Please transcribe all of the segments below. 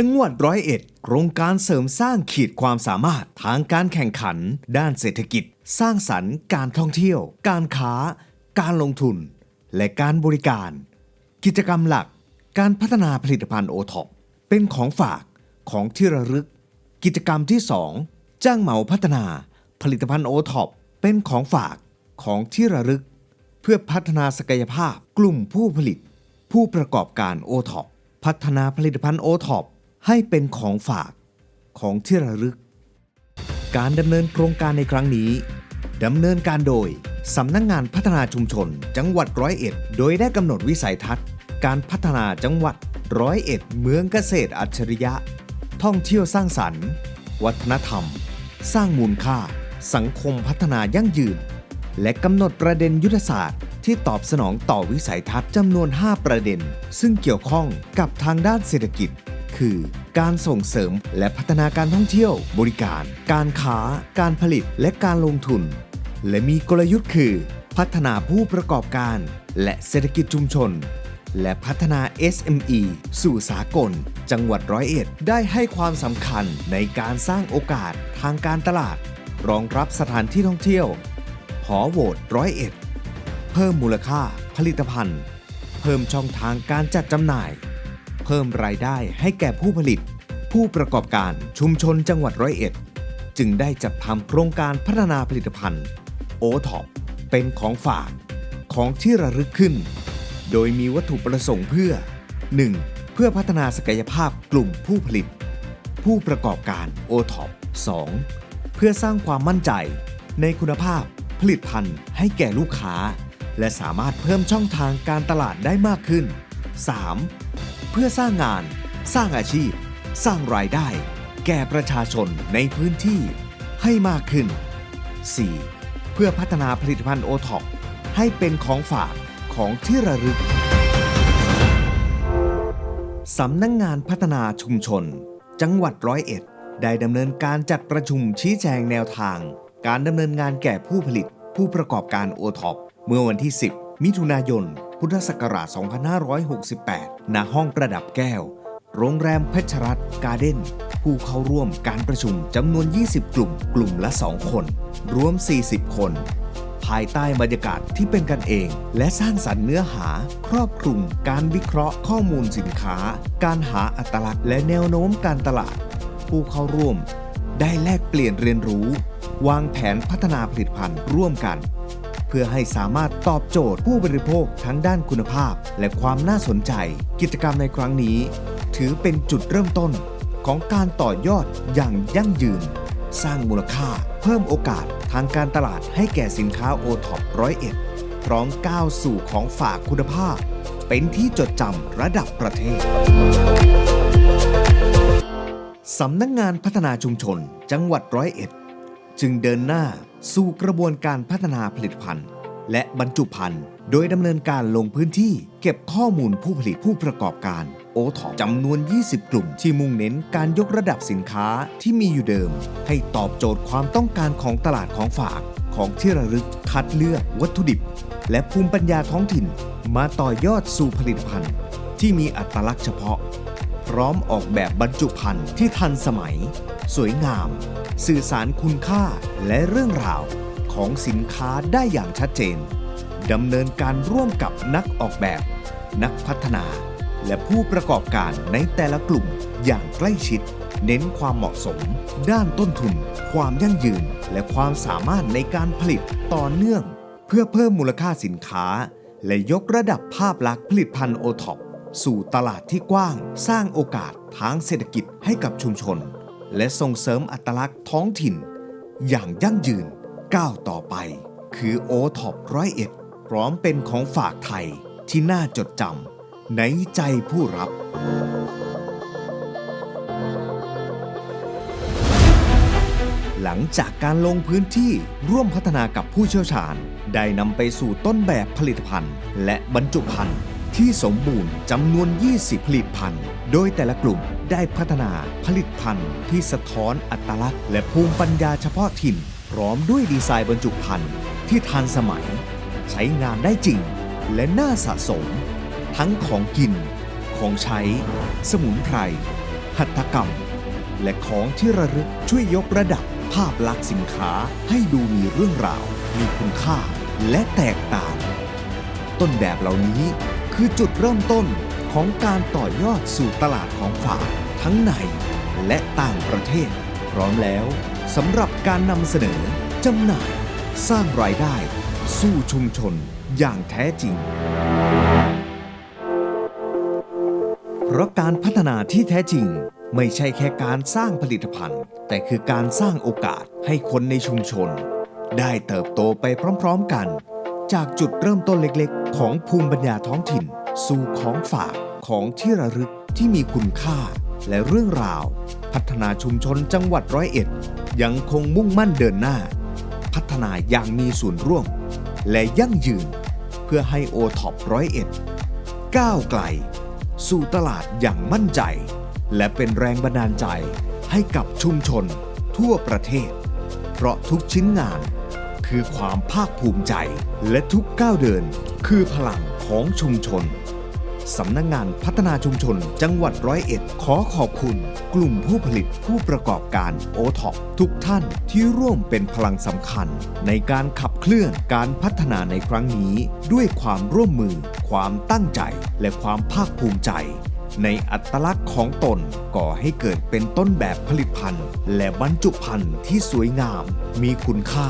จังหวัดร้อยเอ็ดโครงการเสริมสร้างขีดความสามารถทางการแข่งขัน ด้านเศรษฐกิจ สร้างสรรค์ การท่องเที่ยว การค้า การลงทุน และการบริการ กิจกรรมหลัก การพัฒนาผลิตภัณฑ์โอท็อปเป็นของฝากของที่ระลึก กิจกรรมที่ 2 จ้างเหมาพัฒนา ผลิตภัณฑ์โอท็อปเป็นของฝากของที่ระลึก เพื่อพัฒนาศักยภาพกลุ่มผู้ผลิต ผู้ประกอบการโอท็อปพัฒนาผลิตภัณฑ์โอท็อป ให้เป็นของฝากของที่ระลึก การดำเนินโครงการในครั้งนี้ดำเนินการโดยสำนักงงานพัฒนาชุมชน จังหวัดร้อยเอ็ด โดยได้กำหนดวิสัยทัศน์ การพัฒนาจังหวัดร้อยเอ็ดเมืองเกษตรอัจฉริยะ ท่องเที่ยวสร้างสรรค์ วัฒนธรรม สร้างมูลค่า สังคมพัฒนายั่งยืน และกำหนดประเด็นยุทธศาสตร์ที่ตอบสนองต่อวิสัยทัศน์จำนวน 5 ประเด็น ซึ่งเกี่ยวข้องกับทางด้านเศรษฐกิจ คือ การส่งเสริมและพัฒนาการท่องเที่ยว บริการ การค้า การผลิตและการลงทุน และมีกลยุทธ์คือ พัฒนาผู้ประกอบการ และเศรษฐกิจชุมชน และพัฒนา SME สู่สากล จังหวัดร้อยเอ็ดได้ให้ความสำคัญในการสร้างโอกาสทางการตลาด รองรับสถานที่ท่องเที่ยว หอโหวตร้อยเอ็ด เพิ่มมูลค่าผลิตภัณฑ์ เพิ่มช่องทางการจัดจำหน่าย เพิ่มรายได้ให้แก่ผู้ผลิต ผู้ประกอบการชุมชนจังหวัดร้อยเอ็ด จึงได้จัดทำโครงการพัฒนาผลิตภัณฑ์โอท็อปเป็นของฝากของที่ระลึกขึ้น โดยมีวัตถุประสงค์เพื่อ 1. เพื่อพัฒนาศักยภาพกลุ่มผู้ผลิต ผู้ประกอบการโอท็อป 2. เพื่อสร้างความมั่นใจในคุณภาพผลิตภัณฑ์ให้แก่ลูกค้า และสามารถเพิ่มช่องทางการตลาดได้มากขึ้น 3. เพื่อสร้างงาน สร้างอาชีพ สร้างรายได้ แก่ประชาชนในพื้นที่ให้มากขึ้น 4. เพื่อพัฒนาผลิตภัณฑ์โอท็อปให้เป็นของฝากของที่ระลึกสำนักงงานพัฒนาชุมชน จังหวัดร้อยเอ็ด ได้ดำเนินการจัดประชุมชี้แจงแนวทาง การดำเนินงานแก่ผู้ผลิต ผู้ประกอบการโอท็อปเมื่อวันที่ 10 มิถุนายน พุทธศักราช 2568 ณห้องประดับแก้ว โรงแรมเพชรรัตน์การ์เด้น ผู้เข้าร่วมการประชุมจำนวน 20 กลุ่ม กลุ่มละ 2 คน รวม 40 คน ภายใต้บรรยากาศที่เป็นกันเอง และสร้างสรรค์เนื้อหา ครอบคลุม การวิเคราะห์ข้อมูลสินค้า การหาอัตลักษณ์และแนวโน้มการตลาด ผู้เข้าร่วม ได้แลกเปลี่ยนเรียนรู้ วางแผนพัฒนาผลิตภัณฑ์ร่วมกัน เพื่อให้สามารถตอบโจทย์ผู้บริโภคทั้งด้านคุณภาพ และความน่าสนใจ กิจกรรมในครั้งนี้ ถือเป็นจุดเริ่มต้นของการต่อยอดอย่างยั่งยืน สร้างมูลค่า เพิ่มโอกาสทางการตลาดให้แก่สินค้าโอท็อปร้อยเอ็ดพร้อมก้าวสู่ของฝากคุณภาพ เป็นที่จดจำระดับประเทศสำนักงงานพัฒนาชุมชน จังหวัดร้อยเอ็ด จึงเดินหน้า สู่กระบวนการพัฒนาผลิตภัณฑ์ และบรรจุภัณฑ์ โดยดำเนินการลงพื้นที่ เก็บข้อมูลผู้ผลิตผู้ประกอบการโอท็อปจำนวน 20 กลุ่ม ที่มุ่งเน้นการยกระดับสินค้าที่มีอยู่เดิม ให้ตอบโจทย์ความต้องการของตลาดของฝากของที่ระลึกคัดเลือกวัตถุดิบ และภูมิปัญญาท้องถิ่น มาต่อยอดสู่ผลิตภัณฑ์ ที่มีอัตลักษณ์เฉพาะ พร้อมออกแบบบรรจุภัณฑ์ที่ทันสมัย สวยงาม สื่อสารคุณค่าและเรื่องราวของสินค้าได้อย่างชัดเจนดำเนินการร่วมกับนักออกแบบ นักพัฒนา และผู้ประกอบการในแต่ละกลุ่มอย่างใกล้ชิด เน้นความเหมาะสม ด้านต้นทุน ความยั่งยืน และความสามารถในการผลิตต่อเนื่อง เพื่อเพิ่มมูลค่าสินค้า และยกระดับภาพลักษณ์ผลิตภัณฑ์โอท็อปสู่ตลาดที่กว้าง สร้างโอกาสทางเศรษฐกิจให้กับชุมชน และส่งเสริมอัตลักษณ์ท้องถิ่น อย่างยั่งยืนก้าวต่อไป คือโอท็อปร้อยเอ็ดพร้อมเป็นของฝากไทยที่น่าจดจำในใจผู้รับหลังจากการลงพื้นที่ร่วมพัฒนากับผู้เชี่ยวชาญ ได้นำไปสู่ต้นแบบผลิตภัณฑ์ และบรรจุภัณฑ์ ที่สมบูรณ์จำนวน 20 ผลิตภัณฑ์ โดยแต่ละกลุ่มได้พัฒนาผลิตภัณฑ์ที่สะท้อนอัตลักษณ์ และภูมิปัญญาเฉพาะถิ่น พร้อมด้วยดีไซน์บรรจุภัณฑ์ที่ทันสมัย ใช้งานได้จริง และน่าสะสม ทั้งของกิน ของใช้ สมุนไพรหหัตถกรรม และของที่ระลึกช่วยยกระดับภาพลักษณ์สินค้าให้ดูมีเรื่องราว มีคุณค่า และแตกต่าง ต้นแบบเหล่านี้ คือจุดเริ่มต้นของการต่อยอดสู่ตลาดของฝากทั้งในและต่างประเทศ พร้อมแล้วสำหรับการนำเสนอจำหน่าย สร้างรายได้ สู่ชุมชนอย่างแท้จริง เพราะการพัฒนาที่แท้จริงไม่ใช่แค่การสร้างผลิตภัณฑ์ แต่คือการสร้างโอกาสให้คนในชุมชน ได้เติบโตไปพร้อมๆกัน จากจุดเริ่มต้นเล็กๆ ของภูมิปัญญาท้องถิ่น สู่ของฝากของที่ระลึกที่มีคุณค่า และเรื่องราว พัฒนาชุมชนจังหวัดร้อยเอ็ด ยังคงมุ่งมั่นเดินหน้า พัฒนาอย่างมีส่วนร่วม และยั่งยืน เพื่อให้โอท็อปร้อยเอ็ดก้าวไกล สู่ตลาดอย่างมั่นใจ และเป็นแรงบันดาลใจให้กับชุมชนทั่วประเทศ เพราะทุกชิ้นงาน คือความภาคภูมิใจ และทุกก้าวเดิน คือพลังของชุมชน สำนักงงานพัฒนาชุมชน จังหวัดร้อยเอ็ดขอขอบคุณ กลุ่มผู้ผลิตผู้ประกอบการโอท็อปทุกท่านที่ร่วมเป็นพลังสำคัญ ในการขับเคลื่อนการพัฒนาในครั้งนี้ ด้วยความร่วมมือ ความตั้งใจ และความภาคภูมิใจ ในอัตลักษณ์ของตนก่อให้เกิดเป็นต้นแบบผลิตภัณฑ์ และบรรจุภัณฑ์ที่สวยงาม มีคุณค่า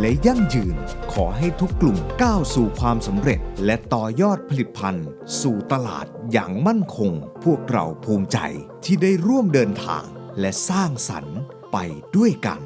และยั่งยืน ขอให้ทุกกลุ่มก้าวสู่ความสำเร็จ และต่อยอดผลิตภัณฑ์ สู่ตลาดอย่างมั่นคง พวกเราภูมิใจที่ได้ร่วมเดินทาง และสร้างสรรค์ไปด้วยกัน